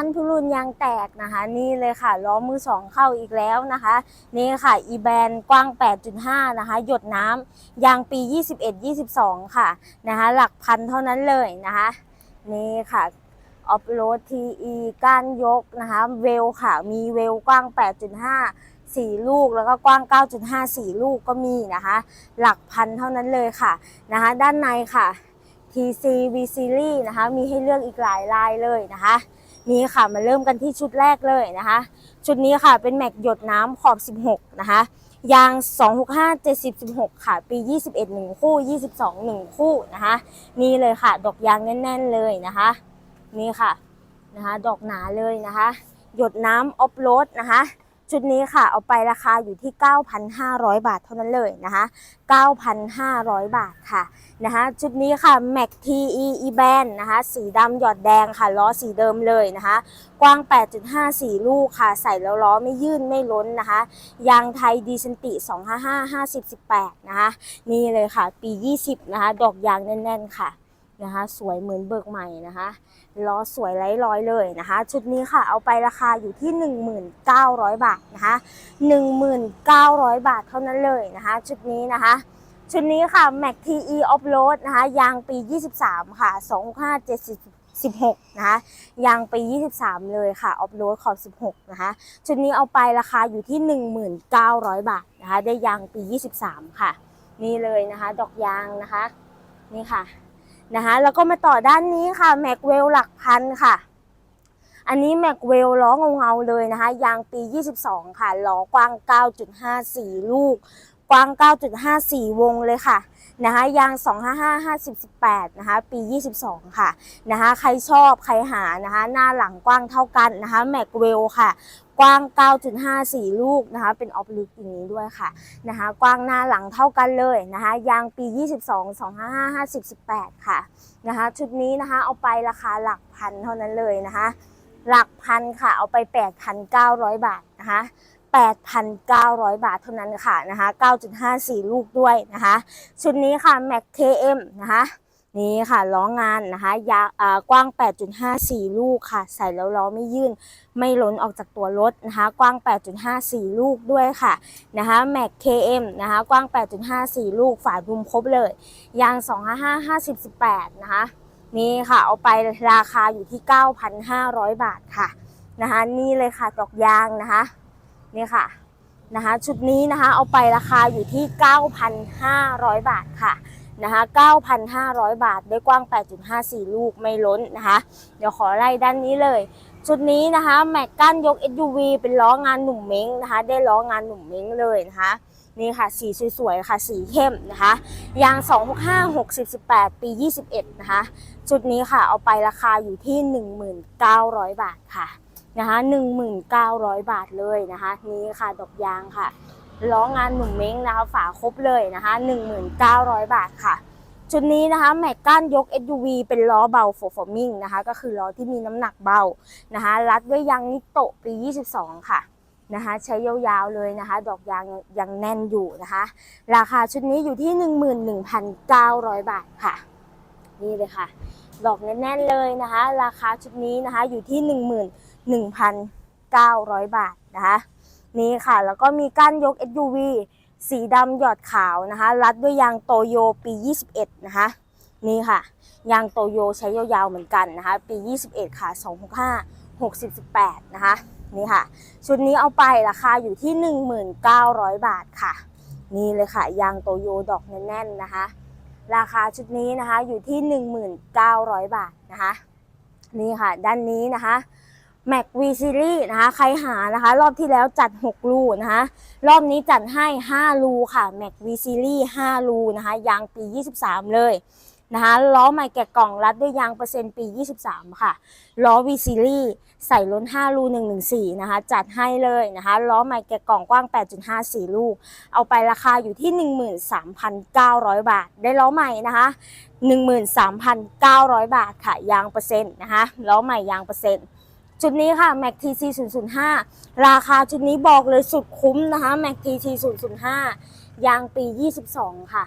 านทุรุนยางแตกนะคะ นี่เลยค่ะล้อมือสองเข้าอีกแล้วนะคะ นี่ค่ะอีแบนกว้าง 8.5 นะคะ หยดน้ำยางปี 21-22 ค่ะนะคะ หลักพันเท่านั้นเลยนะคะ นี่ค่ะออฟโรดทีอีก้านยกนะคะ เวลค่ะ มีเวลกว้าง 8.5สี่ลูกแล้วก็กว้าง 9.5สี่ลูกก็มีนะคะ หลักพันเท่านั้นเลยค่ะนะคะ ด้านในค่ะ TC V Series นะคะ มีให้เลือกอีกหลายลายเลยนะคะ นี่ค่ะมาเริ่มกันที่ชุดแรกเลยนะคะ ชุดนี้ค่ะเป็นแม็กหยดน้ำขอบ 16 นะคะยาง 265 70 16 ค่ะ ปี 21 1 คู่ 22 1 คู่นะคะ นี่เลยค่ะ ดอกยางแน่น ๆ เลยนะคะ นี่ค่ะนะคะ ดอกหนาเลยนะคะ หยดน้ำออฟโรดนะคะ ชุดนี้ค่ะเอาไปราคาอยู่ที่ 9,500 บาทเท่านั้นเลยนะคะ 9,500 บาทค่ะนะคะชุดนี้ค่ะ Mac TE E Band นะคะสีดำหยอดแดงค่ะล้อสีเดิมเลยนะคะ กว้าง 8.5 4 ลูกค่ะ ใส่แล้วล้อไม่ยื่นไม่ล้นนะคะ ยางไทยดีเซนติ 255 50 18 นะคะ นี่เลยค่ะ ปี 20 นะคะ ดอกยางแน่น ๆ ค่ะ นะคะ สวยเหมือนเบิกใหม่นะคะล้อสวยไร้รอยเลยนะคะ ชุดนี้ค่ะเอาไปราคาอยู่ที่ 19,000 บาทนะคะ19,000 บาทเท่านั้นเลยนะคะ ชุดนี้นะคะชุดนี้ค่ะ Mac TE Off Road นะคะยางปี 23 ค่ะ2570 16 นะคะยางปี 23 เลยค่ะ Off Road ขอบ 16 นะคะ ชุดนี้เอาไปราคาอยู่ที่ 1,900 บาทนะคะ ได้ยางปี 23 ค่ะ นี่เลยนะคะ ดอกยางนะคะ นี่ค่ะ นะคะแล้วก็มาต่อด้านนี้ค่ะแม็กเวลหลักพันค่ะ อันนี้แม็กเวลล้อเงาๆเลยนะคะ ยางปี 22 ค่ะล้อกว้าง 9.54 ลูก กว้าง 9.54 วงเลยค่ะนะคะยาง 255 50 18 นะคะ ปี 22 ค่ะนะคะ ใครชอบใครหานะคะ หน้าหลังกว้างเท่ากันนะคะแม็กเวลค่ะ กว้าง 9.54 ลูกนะคะเป็นออฟลึกอย่างนี้ด้วยค่ะนะคะกว้างหน้าหลังเท่ากันเลยนะคะยางปี 22 255 50 18 ค่ะนะคะชุดนี้นะคะเอาไปราคาหลักพันเท่านั้นเลยนะคะหลักพันค่ะเอาไป 8,900 บาทนะคะ8,900 บาทเท่านั้นค่ะนะคะ9.54 ลูกด้วยนะคะ ชุดนี้ค่ะ Mac KM นะคะ นี่ค่ะล้องานนะคะยาวอ่กว้าง 8.54 ลูกค่ะ ใส่แล้วล้อไม่ยื่น ไม่ล้นออกจากตัวรถนะคะ กว้าง 8.54 ลูกด้วยค่ะนะคะ Mac KM นะคะกว้าง 8.54 ลูกฝาดุมครบเลย ยาง 255 50 18 นะคะนี่ค่ะเอาไปราคาอยู่ที่ 9,500 บาทค่ะนะคะนี่เลยค่ะดอกยางนะคะนี่ค่ะนะคะชุดนี้นะคะเอาไปราคาอยู่ที่ 9,500 บาทค่ะ นะคะ9,500 บาทได้กว้าง 8.54 ลูกไม่ล้นนะคะ เดี๋ยวขอไล่ด้านนี้เลยชุดนี้นะคะแม็กกั้นยก SUV เป็นล้องานหนุ่มเม้งนะคะ ได้ล้องานหนุ่มเม้งเลยนะคะนี่ค่ะสีสวยๆค่ะสีเข้มนะคะยาง 265 60 18 ปี 21 นะคะชุดนี้ค่ะเอาไปราคาอยู่ที่ 1900 บาทค่ะนะคะ1900 บาทเลยนะคะนี่ค่ะดอกยางค่ะ ล้องานหนุ่มเม้งนะคะ ฝาครบเลยนะคะ 1900 บาทค่ะ ชุดนี้นะคะแม็กก้านยก SUV เป็นล้อเบาโฟฟอร์มิงนะคะ ก็คือล้อที่มีน้ำหนักเบานะคะ รัดด้วยยางนิโตะปี 22 ค่ะนะคะใช้ยาวๆเลยนะคะ ดอกยางยังแน่นอยู่นะคะ ราคาชุดนี้อยู่ที่ 11,900 บาทค่ะ นี่เลยค่ะ ดอกแน่นๆเลยนะคะ ราคาชุดนี้นะคะอยู่ที่ 11,900 บาทนะคะ นี่ค่ะ แล้วก็มีก้านยก SUV สีดำหยอดขาวนะคะ รัดด้วยยางโตโยปี 21 นะคะ นี่ค่ะ ยางโตโยใช้ยาวๆเหมือนกันนะคะ ปี 21 ค่ะ 265 60 18 นะคะ นี่ค่ะ ชุดนี้เอาไปราคาอยู่ที่ 1,900บาทค่ะ นี่เลยค่ะ ยางโตโยดอกแน่นๆนะคะ ราคาชุดนี้นะคะอยู่ที่ 1,900บาทนะคะ นี่ค่ะ ด้านนี้นะคะ Mac V Series นะคะ ใครหานะคะ รอบที่แล้วจัด 6 รูนะคะ รอบนี้จัดให้ 5 รูค่ะ Mac V Series 5รูนะคะ ยางปี 23 เลยนะคะล้อใหม่แกะกล่องรัดด้วยยางเปอร์เซ็นต์ปี 23 ค่ะ ล้อ V Series ใส่ล้น 5 รู114 นะคะ จัดให้เลยนะคะ ล้อใหม่แกะกล่องกว้าง 8.54 ลูก เอาไปราคาอยู่ที่ 13,900 บาท ได้ล้อใหม่นะคะ 13,900 บาทค่ะ ยางเปอร์เซ็นต์นะคะ ล้อใหม่ยางเปอร์เซ็นต์ ชุดนี้ค่ะ Mac TC 005ราคาชุดนี้บอกเลยสุดคุ้มนะคะ Mac TC 005ยางปี 22 ค่ะ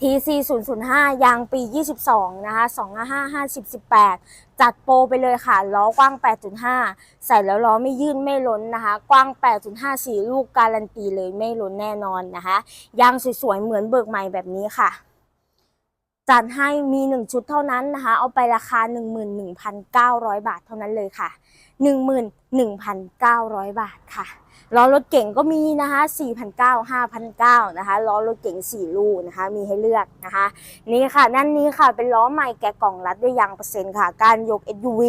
TC 005ยางปี 22 นะคะ 255 50 18 จัดโปรไปเลยค่ะ ล้อกว้าง 8.5 ใส่แล้วล้อไม่ยื่นไม่ล้นนะคะ กว้าง 8.5สี่ลูกการันตีเลยไม่ล้นแน่นอนนะคะ ยางสวยๆ เหมือนเบิกใหม่แบบนี้ค่ะ จัดให้มี 1 ชุดเท่านั้นนะคะ เอาไปราคา 11,900 บาทเท่านั้นเลยค่ะ 11,900 บาทค่ะล้อรถเก่งก็มีนะคะ4,900 5,900นะคะล้อรถเก่ง 4 ลูนะคะ มีให้เลือกนะคะ นี่ค่ะนั่นนี้ค่ะเป็นล้อใหม่แกะกล่องรัดด้วยยางเปอร์เซ็นต์ค่ะ การยก SUV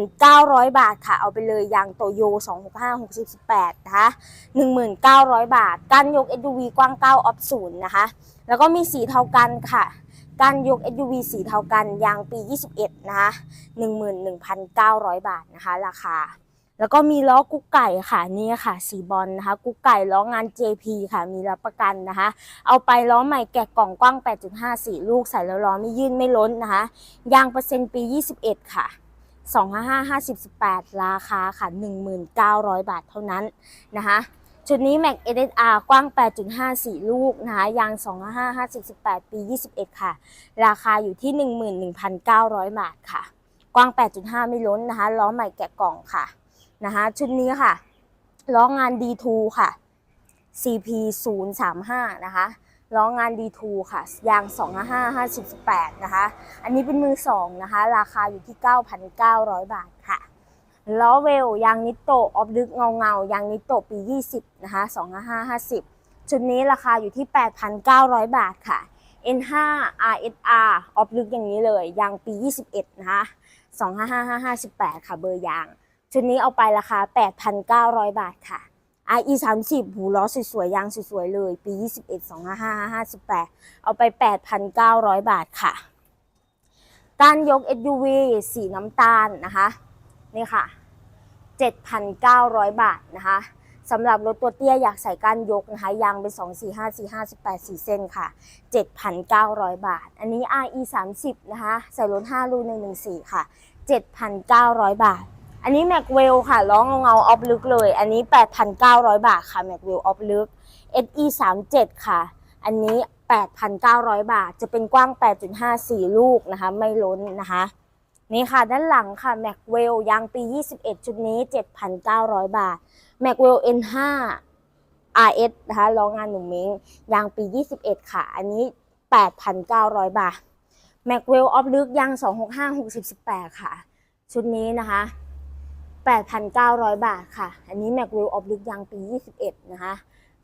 1,900 บาทค่ะ เอาไปเลยยางโตโย 265 68นะคะ1,900 บาท การยก SUV กว้าง 9 ออฟศูนย์นะคะ แล้วก็มีสีเทากันค่ะ การยก SUV สีเทากันยางปี 21 นะคะ 11,900 บาทนะคะ ราคา แล้วก็มีล้อกุ๊กไก่ค่ะนี่ค่ะ สีบอลนะคะ กุ๊กไก่ล้องาน JP ค่ะ มีรับประกันนะคะ เอาไปล้อใหม่แกะกล่องกว้าง 8.5 4 ลูกใส่แล้วล้อไม่ยื่นไม่ล้นนะคะ ยางเปอร์เซ็นต์ปี 21 ค่ะ255 50 18 ราคาค่ะ 1,900 บาทเท่านั้นนะคะ ชุดนี้ Mac SSR กว้าง 8.5 4 ลูกนะคะยาง 255 50 18ปี 21 ค่ะ ราคาอยู่ที่ 11,900 บาทค่ะ กว้าง 8.5 ไม่ล้นนะคะ ล้อใหม่แกะกล่องค่ะนะคะชุดนี้ค่ะ ล้องาน D2 ค่ะ CP 0 3 5นะคะล้องาน D2 ค่ะ ยาง 255 50 18นะคะ อันนี้เป็นมือสองนะคะ ราคาอยู่ที่ 9,900 บาทค่ะ ล้อเวลยางนิโตออฟลึกเงาเงายางนิโตปี 20 นะคะ 255 50 ชุดนี้ราคาอยู่ที่ 8,900 บาทค่ะ N5 RSR ออฟลึกอย่างนี้เลย ยางปี 21 นะคะ 255 58ค่ะเบอร์ยาง ชุดนี้เอาไปราคา 8,900 บาทค่ะ RE 30หูล้อสวยๆ ยางสวยๆ เลย ปี 21 255 58 เอาไป 8,900 บาทค่ะ การยก SUV สีน้ำตาลนะคะ นี่ค่ะ 7,900 บาทนะคะสำหรับรถตัวเตี้ยอยากใส่ก้านยกนะคะยางเป็น 2 4 5 4 5 18 4 เส้นค่ะ 7,900 บาท อันนี้ RE 30นะคะใส่รถ5รู114 ค่ะ 7,900 บาท อันนี้แม็กเวลค่ะล้องเงาออฟลึกเลย อันนี้ 8,900 บาทค่ะแม็กเวลออฟลึก SE 37ค่ะ อันนี้ 8,900 บาท จะเป็นกว้าง 8.54 ลูกนะคะ ไม่ล้นนะคะ นี่ค่ะ ด้านหลังค่ะแม็กเวลยางปี 21 ชุดนี้ 7,900 บาทแม็กเวล N5 RS นะคะล้องานหนุ่มม้งยางปี 21 ค่ะ อันนี้ 8,900 บาทแม็กเวลออฟลึกยาง 265 60 18 ค่ะ ชุดนี้นะคะ 8,900 บาทค่ะ อันนี้แม็กเวลออฟลึกยางปี 21 นะคะ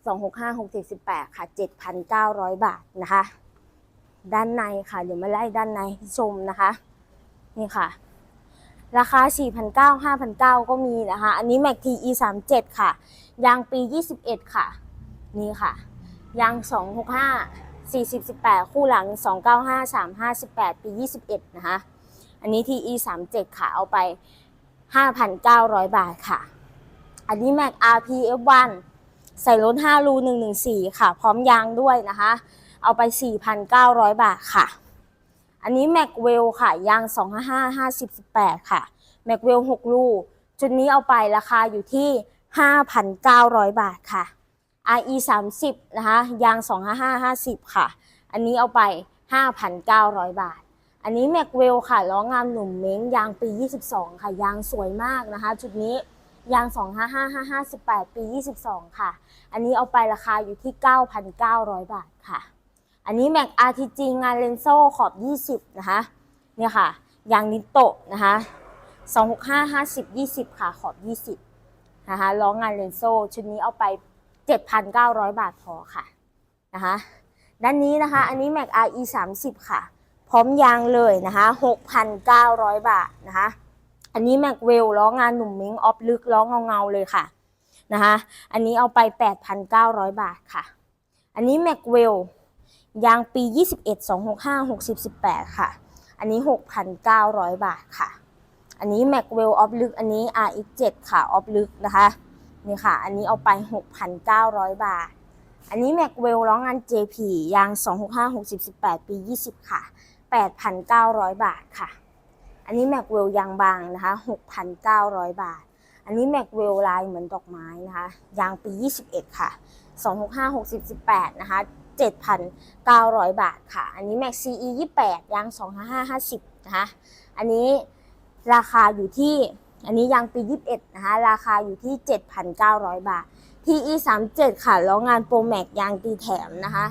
265 60 18 ค่ะ 7,900 บาทนะคะ ด้านในค่ะ เดี๋ยวมาไล่ด้านในชมนะคะ นี่ค่ะ ราคา 4,900 5,900 ก็มีนะคะ อันนี้ Mac TE 37ค่ะ ยางปี 21 ค่ะ นี่ค่ะ ยาง 265 40 18 คู่หลัง 295 358 ปี 21 นะคะ อันนี้ TE 37ค่ะ เอาไป 5,900 บาทค่ะ อันนี้ Mac RP F1 ใส่รถ5รู114 ค่ะ พร้อมยางด้วยนะคะ เอาไป 4,900 บาทค่ะ อันนี้ Mac w e l l ค่ะ ยาง 255 50 18 ค่ะ Mac w e l l 6ลูก ชุดนี้เอาไปราคาอยู่ที่ 5,900 บาทค่ะ RE 30นะคะ ยาง 255 50 ค่ะ อันนี้เอาไป 5,900 บาท อันนี้ Mac w e l l ค่ะ ล้องามหนุ่มเม้ง ยางปี 22 ค่ะ ยางสวยมากนะคะ ชุดนี้ยาง 255 58 ปี 22 ค่ะ อันนี้เอาไปราคาอยู่ที่ 9,900 บาทค่ะ อันนี้ Mac RTG งานเลนโซ่ขอบ 20 นะคะ เนี่ยค่ะ ยางนิโตะนะคะ265 50 20 ค่ะ ขอบ 20 นะคะ ล้องานเลนโซ่ ชุดนี้เอาไป 7,900 บาทพอค่ะ นะคะ ด้านนี้นะคะ อันนี้ Mac RE 30 ค่ะ พร้อมยางเลยนะคะ 6,900 บาทนะคะ อันนี้ Mac w e l l ล้องานหนุ่มมิ้งออฟลึกล้อเงาๆเลยค่ะ นะคะ อันนี้เอาไป 8,900 บาทค่ะ อันนี้ Mac w e l l ยางปี 21 265 60 18 ค่ะ อันนี้ 6,900 บาทค่ะ อันนี้ Macwell ออฟลึกอันนี้ RX 7 ค่ะออฟลึกนะคะ นี่ค่ะ อันนี้เอาไป 6,900 บาท อันนี้ Macwell ร้องงาน JP ยาง 265 60 18 ปี 20 ค่ะ 8,900 บาทค่ะ อันนี้ Macwell ยางบางนะคะ 6,900 บาท อันนี้ Macwell ลายเหมือนดอกไม้นะคะ ยางปี 21 ค่ะ 265 60 18 นะคะ 7,900 บาทค่ะ อันนี้ Max CE 28ยาง2550 นะคะ อันนี้ราคาอยู่ที่ อันนี้ยางปี 21 นะคะ ราคาอยู่ที่ 7,900 บาท TE 37ค่ะ แล้วงาน Pro Max ยางตีแถมนะคะ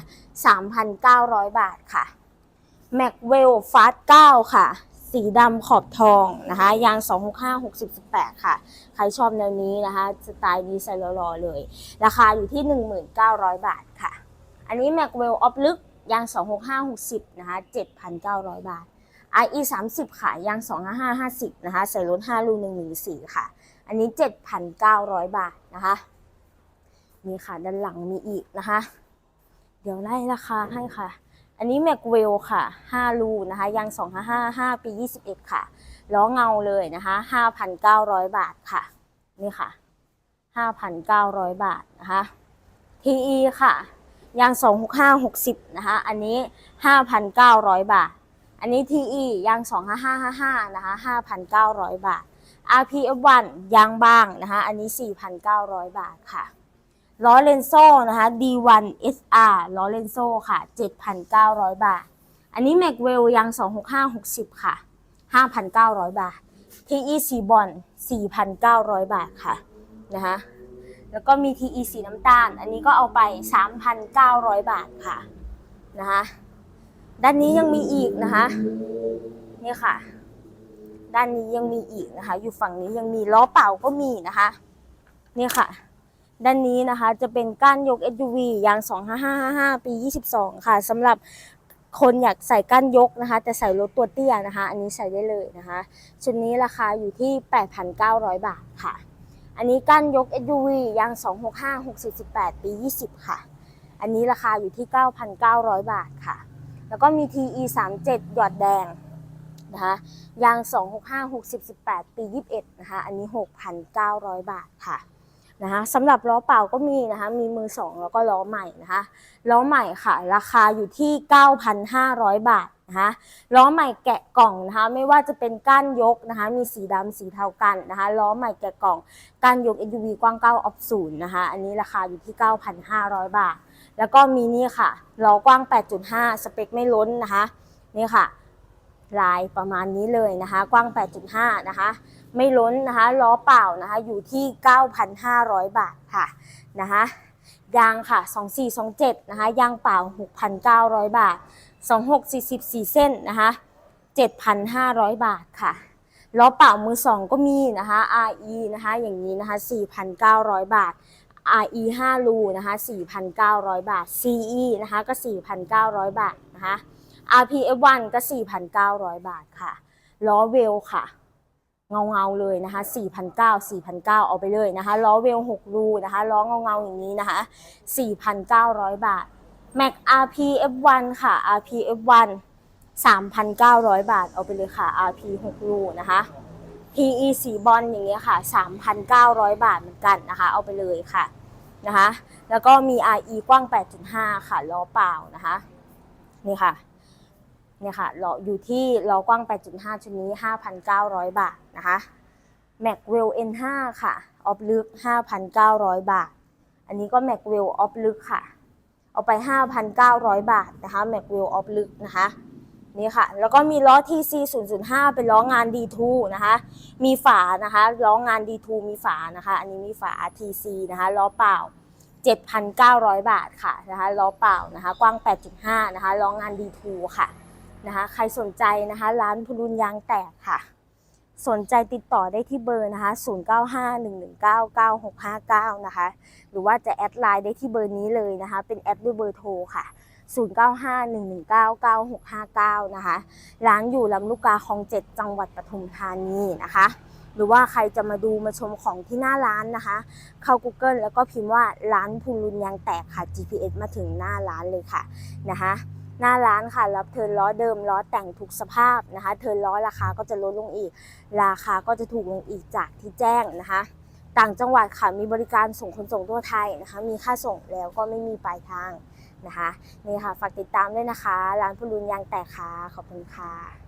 3,900 บาทค่ะ Maxwell Fast 9 ค่ะ สีดำขอบทองนะคะ ยาง 265 60 18 ค่ะ ใครชอบแนวนี้นะคะ สไตล์นี้ใส่รอๆเลย ราคาอยู่ที่ 1,900 บาทค่ะ อันนี้ Maxwell ออฟลึกยาง 265 60 นะคะ 7,900 บาท IE 30 ค่ะ ยาง 255 50 นะคะ ใส่รถ5รู114 ค่ะ อันนี้ 7,900 บาทนะคะนี่ค่ะ ด้านหลังมีอีกนะคะ เดี๋ยวไล่ราคาให้ค่ะ อันนี้ Maxwell ค่ะ 5 รูนะคะ ยาง2555 ปี 21 ค่ะล้อเงาเลยนะคะ 5,900 บาทค่ะ นี่ค่ะ 5,900 บาทนะคะ TE ค่ะ ยาง 265 60 นะคะ อันนี้ 5,900 บาท อันนี้ TE ยาง 25555 นะคะ 5,900 บาท RPF1 ยางบางนะคะ อันนี้ 4,900 บาทค่ะ ล้อเลนโซ่นะคะ D1 SR ล้อเลนโซ่ค่ะ 7,900 บาท อันนี้ Maxwell ยาง 265 60 ค่ะ 5,900 บาท TE สีบอล4,900 บาทค่ะนะคะ แล้วก็มี TE สีน้ำตาล อันนี้ก็เอาไป 3,900 บาทค่ะนะคะด้านนี้ยังมีอีกนะคะนี่ค่ะ ด้านนี้ยังมีอีกนะคะ อยู่ฝั่งนี้ยังมีล้อเปล่าก็มีนะคะนี่ค่ะ ด้านนี้นะคะจะเป็นก้านยก SUV ยาง 25555 ปี 22 ค่ะสำหรับคนอยากใส่ก้านยกนะคะ แต่ใส่รถตัวเตี้ยนะคะ อันนี้ใส่ได้เลยนะคะ ชุดนี้ราคาอยู่ที่ 8,900 บาทค่ะ อันนี้ก้านยก SUV ยาง 265 618 ปี 20 ค่ะ อันนี้ราคาอยู่ที่ 9,900 บาทค่ะ แล้วก็มี TE 37หยอดแดงนะคะยาง 265 618 ปี 21 นะคะ อันนี้ 6,900 บาทค่ะนะคะสำหรับล้อเปล่าก็มีนะคะ มีมือสองแล้วก็ล้อใหม่นะคะ ล้อใหม่ค่ะ ราคาอยู่ที่ 9,500 บาท นะคะล้อใหม่แกะกล่องนะคะไม่ว่าจะเป็นก้านยกนะคะมีสีดำสีเทากันนะคะล้อใหม่แกะกล่องก้านยก SUV กว้าง9ออฟศูนย์นะคะอันนี้ราคาอยู่ที่ 9,500 บาท แล้วก็มีนี่ค่ะล้อกว้าง 8.5 สเปคไม่ล้นนะคะนี่ค่ะลายประมาณนี้เลยนะคะ กว้าง 8.5 นะคะ ไม่ล้นนะคะ ล้อเปล่านะคะ อยู่ที่ 9,500 บาทค่ะนะคะ ยางค่ะ 2427 นะคะ ยางเปล่า 6,900 บาท 2644 เส้นนะคะ 7,500 บาทค่ะล้อเปล่ามือสองก็มีนะคะ RE นะคะอย่างนี้นะคะ 4,900 บาท RE 5รูนะคะ 4,900 บาท CE นะคะก็ 4,900 บาทนะคะ RPF1 ก็ 4,900 บาทค่ะล้อเวลค่ะ เงาเงาเลยนะคะ4,900 4,900เอาไปเลยนะคะล้อเวล 6 รูนะคะล้อเงาเงาอย่างนี้นะคะ 4,900 บาท Mac RPF1 ค่ะ RPF1 3,900 บาท เอาไปเลยค่ะ RP 6รูนะคะ PE สีบอลอย่างเงี้ยค่ะ 3,900 บาทเหมือนกันนะคะ เอาไปเลยค่ะนะคะ แล้วก็มี RE กว้าง 8.5 ค่ะ ล้อเปล่านะคะ นี่ค่ะ เนี่ยค่ะล้ออยู่ที่ล้อกว้าง 8.5 ชุดนี้ 5,900 บาทนะคะ Maxwell N5 ค่ะ ออฟลึก 5,900 บาท อันนี้ก็ Maxwell ออฟลึกค่ะ เอาไป 5,900 บาทนะคะ Maxwell ออฟลึกนะคะนี่ค่ะ แล้วก็มีล้อ TC 005 เป็นล้องาน D2 นะคะ มีฝานะคะล้องาน D2 มีฝานะคะ อันนี้มีฝา TC นะคะล้อเปล่า 7,900 บาทค่ะนะคะล้อเปล่านะคะ กว้าง 8.5 นะคะล้องาน D2 ค่ะนะคะ ใครสนใจนะคะ ร้านพลุนยางแตกค่ะ สนใจติดต่อได้ที่เบอร์นะคะ 0951199659 นะคะ หรือว่าจะแอดไลน์ได้ที่เบอร์นี้เลยนะคะ เป็นแอดด้วยเบอร์โทรค่ะ 0951199659 นะคะ ร้านอยู่ลำลูกกาคลองเจ็ดจังหวัดปทุมธานีนะคะ หรือว่าใครจะมาดูมาชมของที่หน้าร้านนะคะ เข้า Google แล้วก็พิมพ์ว่าร้านพูลุนยางแตกค่ะ GPS มาถึงหน้าร้านเลยค่ะนะคะ หน้าร้านค่ะ รับเทิร์นล้อเดิมล้อแต่งทุกสภาพนะคะ เทิร์นล้อราคาก็จะลดลงอีก ราคาก็จะถูกลงอีกจากที่แจ้งนะคะ ต่างจังหวัดค่ะมีบริการส่งขนส่งทั่วไทยนะคะ มีค่าส่งแล้วก็ไม่มีปลายทางนะคะนี่ค่ะฝากติดตามด้วยนะคะ ร้านพลุนยางแตกค่ะขอบคุณค่ะ